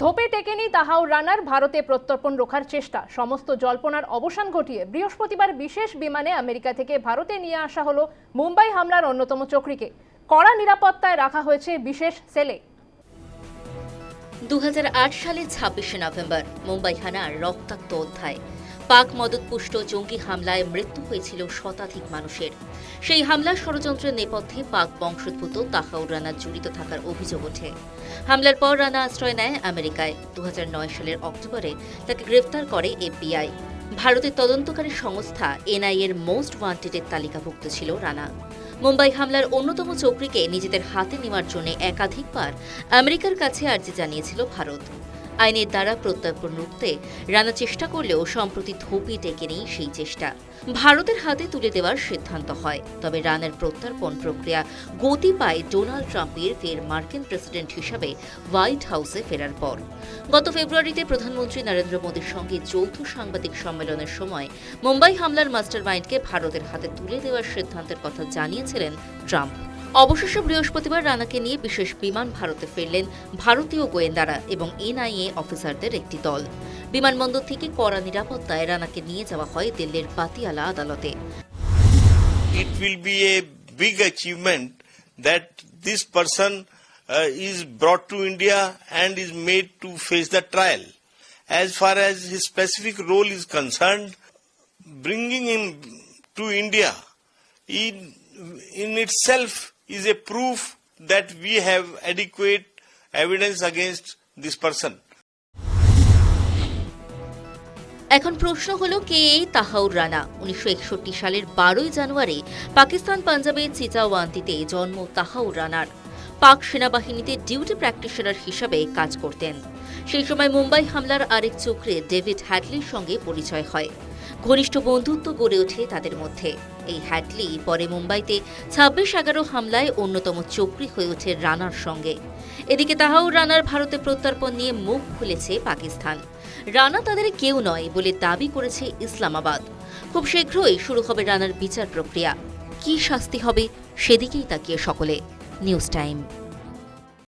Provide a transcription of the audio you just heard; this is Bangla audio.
ধোপে টেকেনি তাহাও রানার ভারতে প্রত্যর্পণ রোখার চেষ্টা। সমস্ত জল্পনার অবসান ঘটিয়ে বৃহস্পতিবার বিশেষ বিমানে আমেরিকা থেকে ভারতে নিয়ে আসা হলো মুম্বাই হামলার অন্যতম চক্রীকে। কড়া নিরাপত্তায় রাখা হয়েছে বিশেষ সেলে। দু হাজার আট সালে ছাব্বিশে নভেম্বর, মুম্বাই হানার রক্তাক্ত অধ্যায়। পাক মদতপুষ্ট জঙ্গি হামলায় মৃত্যু হয়েছিল শতাধিক মানুষের। সেই হামলার ষড়যন্ত্রের নেপথ্যে পাক বংশোদ্ভূত তাহাউর রানা জড়িত থাকার অভিযোগ ওঠে। হামলার পর রানা আশ্রয় নেয় আমেরিকায়। দু হাজার নয় সালের অক্টোবরে তাকে গ্রেফতার করে এফবিআই। ভারতের তদন্তকারী সংস্থা এনআইএর মোস্ট ওয়ান্টেডের তালিকাভুক্ত ছিল রানা। মুম্বাই হামলার অন্যতম চক্রীকে নিজেদের হাতে নেওয়ার জন্য একাধিকবার আমেরিকার কাছে আর্জি জানিয়েছিল ভারত। আইনের দ্বারা প্রত্যর্পণ রুখতে রানা চেষ্টা করলেও সম্প্রতি ধোপে টেকে নেই সেই চেষ্টা। ভারতের হাতে তুলে দেওয়ার সিদ্ধান্ত হয়। তবে রানার প্রত্যর্পণ প্রক্রিয়া গতি পায় ডোনাল্ড ট্রাম্পের, ফের মার্কিন প্রেসিডেন্ট হিসাবে হোয়াইট হাউসে ফেরার পর। গত ফেব্রুয়ারিতে প্রধানমন্ত্রী নরেন্দ্র মোদীর সঙ্গে যৌথ সাংবাদিক সম্মেলনের সময় মুম্বাই হামলার মাস্টারমাইন্ডকে ভারতের হাতে তুলে দেওয়ার সিদ্ধান্তের কথা জানিয়েছিলেন ট্রাম্প। অবশেষে বৃহস্পতিবার রানাকে নিয়ে বিশেষ বিমান ভারতে ফিরলেন ভারতীয় গোয়েন্দারা এবং এনআইএ অফিসারদের একটি দল বিমানবন্দর থেকে কড়া নিরাপত্তায় রানাকে নিয়ে যাওয়া হয় দিল্লির পাতিয়ালা আদালতে will be a big achievement that this person uh, is brought to India and is made to face the trial. As far as his specific role is concerned, bringing him to India in, in itself is a proof that we have adequate evidence against this person. এখন প্রশ্ন হলো, কে এই তাহাউর রানা উনিশশো একষট্টি সালের বারোই জানুয়ারি পাকিস্তান পাঞ্জাবের চিচাওয়ান্তিতে জন্ম তাহাউর রানার পাক সেনাবাহিনীতে ডিউটি প্র্যাকটিশনার হিসাবে কাজ করতেন। সেই সময় মুম্বাই হামলার আরেক চক্রে ডেভিড হ্যাডলির সঙ্গে পরিচয় হয়। ঘনিষ্ঠ বন্ধুত্ব গড়ে ওঠে তাদের মধ্যে। এই হ্যাডলি পরে মুম্বাইতে ছাব্বিশ এগারো হামলায় অন্যতম চক্রী হয়ে ওঠে রানার সঙ্গে। এদিকে তাহাও রানার ভারতে প্রত্যর্পণ নিয়ে মুখ খুলেছে পাকিস্তান। রানা তাদের কেউ নয় বলে দাবি করেছে ইসলামাবাদ। খুব শীঘ্রই শুরু হবে রানার বিচার প্রক্রিয়া। কি শাস্তি হবে সেদিকেই তাকিয়ে সকলে। News time